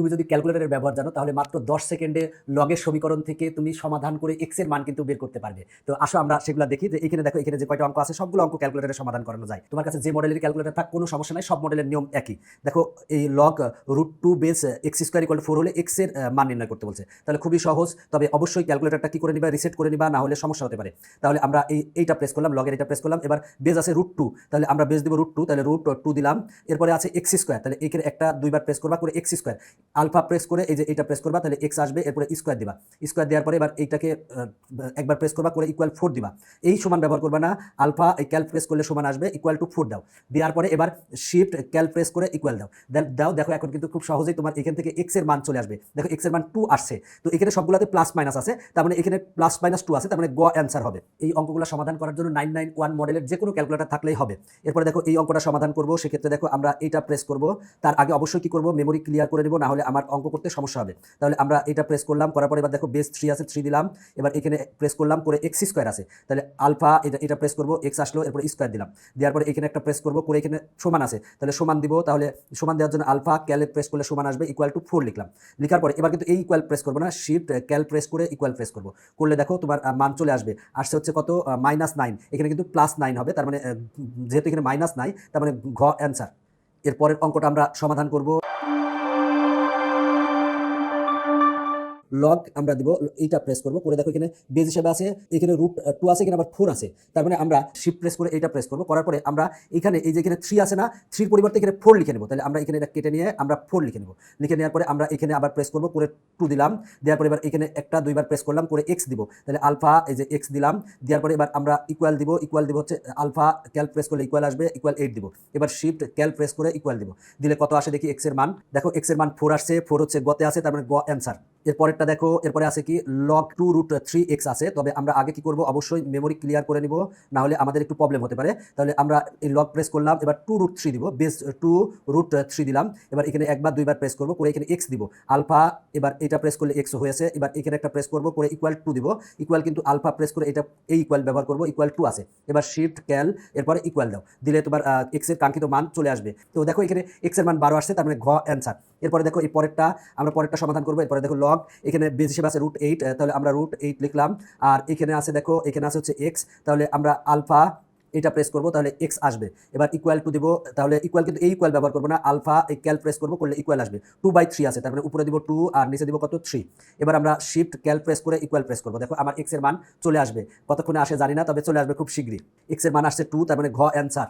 তুমি যদি ক্যালকুলেটরের ব্যবহার জানো, তাহলে মাত্র দশ সেকেন্ডে লগের সমীকরণ থেকে তুমি সমাধান করে এক্সের মান কিন্তু বের করতে পারবে। তো আসো আমরা সেগুলো দেখি, যে এখানে দেখো, এখানে যে কয়টা অঙ্ক আছে, সবগুলো অঙ্ক ক্যালকুলেটরে সমাধান করানো যায়। তোমার কাছে যে মডেলের ক্যালকুলেটর থাক, কোনো সমস্যা নাই, সব মডেলের নিয়ম একই। দেখো, এই log root two base X square equal four হলে এক্সের মান নির্ণয় করতে বলছে। তাহলে খুবই সহজ, তবে অবশ্যই ক্যালকুলেটরটা কি করে নিবা রিসেট করে নিবা, না হলে সমস্যা হতে পারে। তাহলে আমরা এই, এইটা প্রেস করলাম লগের এটা প্রেস করলাম, এবার বেজ আছে রুট টু তাহলে আমরা বেজ দিব রুট টু তাহলে রুট টু দিলাম। এরপরে আছে এক্স স্কোয়ার তাহলে এখানে একটা দুইবার প্রেস করবা করে এক্স স্কোয়ার আলফা প্রেস করে, এই যে এটা প্রেস করবা, তাহলে এক্স আসবে, এরপরে স্কোয়ার দিবা। স্কোয়ার দেওয়ার পরে এবার এইটাকে একবার প্রেস করবা, করে ইকুয়াল ফোর দিবা। এই সমান ব্যবহার করবা না, আলফা এই ক্যাল প্রেস করলে সমান আসবে ইকুয়াল টু ফোর দাও। দেওয়ার পরে এবার শিফট ক্যাল প্রেস করে ইকুয়াল দাও। দাও, দেখো এখন কিন্তু খুব সহজেই তোমার এখান থেকে এক্সের মান চলে আসবে। দেখো এক্সের মান টু আসছে। তো এখানে সবগুলোতে প্লাস মাইনাস আছে, তার মানে এখানে প্লাস মাইনাস টু আছে, তার মানে গ অ্যান্সার হবে। এই অঙ্কগুলো সমাধান করার জন্য নাইন নাইন ওয়ান মডেলের যে কোনো ক্যালকুলেটার থাকলেই হবে। এরপরে দেখো এই অঙ্কটা সমাধান করব, সেক্ষেত্রে দেখো আমরা এইটা প্রেস করব। তার আগে অবশ্যই কি করব? মেমোরি ক্লিয়ার করে নেব, না হলে আমার অঙ্ক করতে সমস্যা হবে। তাহলে আমরা এটা প্রেস করলাম, করার পরে এবার দেখো বেস থ্রি আছে থ্রি দিলাম। এবার এখানে প্রেস করলাম, করে এক্স স্কোয়ার আছে। তাহলে আলফা এটা এটা প্রেস করব এক্স আসলো, এরপর স্কোয়ার দিলাম। দেওয়ার পরে এখানে একটা প্রেস করব, করে এখানে সমান আছে। তাহলে সমান দিব, তাহলে সমান দেওয়ার জন্য আলফা ক্যালে প্রেস করলে সমান আসবে ইকুয়াল টু ফোর লিখলাম। লিখার পরে এবার কিন্তু এই ইকুয়াল প্রেস করব না শিফট ক্যাল প্রেস করে ইকুয়াল প্রেস করব। করলে দেখো তোমার মান চলে আসবে। আসছে হচ্ছে কত? মাইনাস নাইন এখানে কিন্তু প্লাস নাইন হবে, তার মানে যেহেতু এখানে মাইনাস নাই তার মানে ঘ অ্যান্সার এরপরের অঙ্কটা আমরা সমাধান করব। লগ আমরা দিব, এইটা প্রেস করব। করে দেখো এখানে বেজ হিসেবে আছে, এখানে রুট টু আছে, এখানে আবার ফোর আছে। তার মানে আমরা শিফট প্রেস করে এইটা প্রেস করব। করার পরে আমরা এখানে, এই যে এখানে থ্রি আছে না থ্রির পরিবর্তে এখানে ফোর লিখে নেব। তাহলে আমরা এখানে এটা কেটে নিয়ে আমরা ফোর লিখে নেব। লিখে নেওয়ার পরে আমরা এখানে আবার প্রেস করব, করে টু দিলাম। দেওয়ার পরে এবার এখানে একটা, দুইবার প্রেস করলাম, করে এক্স দিব। তাহলে আলফা এই যে এক্স দিলাম। দেওয়ার পরে এবার আমরা ইকুয়াল দিব ইকুয়াল দিব হচ্ছে আলফা ক্যাল প্রেস করলে ইকুয়াল আসবে ইকুয়াল এইট দিব। এবার শিফট ক্যাল প্রেস করে ইকুয়াল দিব। দিলে কত আসে দেখি এক্সের মান। দেখো এক্সের মান ফোর আসছে ফোর হচ্ছে গতে আছে তার মানে গ অ্যান্সার এরপরেরটা দেখো, এরপরে আছে কি log two root three X আছে, তবে আমরা আগে কি করব, অবশ্যই মেমোরি ক্লিয়ার করে নিব না হলে আমাদের একটু প্রবলেম হতে পারে। তাহলে আমরা এই লগ প্রেস করলাম, এবার টু রুট থ্রি দিব বেস টু রুট থ্রি দিলাম, এবার এখানে একবার দুইবার প্রেস করব, করে এখানে এক্স দিব। আলফা এবার এটা প্রেস করলে এক্স হয়েছে, এবার এখানে একটা প্রেস করব, করে ইকুয়াল টু দিব। ইকুয়াল কিন্তু আলফা প্রেস করে এটা এই ইকুয়াল ব্যবহার করব ইকুয়াল টু আছে। এবার শিফট ক্যাল এরপরে ইকুয়াল দাও। দিলে তোমার এক্সের কাঙ্ক্ষিত মান চলে আসবে। তো দেখো এখানে এক্সের মান বারো আসছে, তার মানে ঘ অ্যান্সার এরপরে দেখো এই পরেরটা, আমরা পরেরটা সমাধান করব, এরপরে দেখো লগ এখানে বেস হিসেবে আছে রুট এইট তাহলে আমরা রুট এইট লিখলাম। আর এখানে আছে দেখো, এখানে আছে হচ্ছে এক্স তাহলে আমরা আলফা এটা প্রেস করব, তাহলে এক্স আসবে। এবার ইকুয়াল টু দিব, তাহলে ইকুয়াল কিন্তু এই ইকুয়াল ব্যবহার করব না আলফা এই ক্যাল প্রেস করব, করলে ইকুয়াল আসবে। টু বাই থ্রি আছে, তার মানে উপরে দিব টু আর নিচে দিব কত? থ্রি এবার আমরা শিফট ক্যাল প্রেস করে ইকুয়াল প্রেস করব। দেখো, আমার এক্সের মান চলে আসবে। কতক্ষণে আসে জানি না, তবে চলে আসবে খুব শীঘ্রই। এক্সের মান আসছে টু তার মানে ঘ অ্যান্সার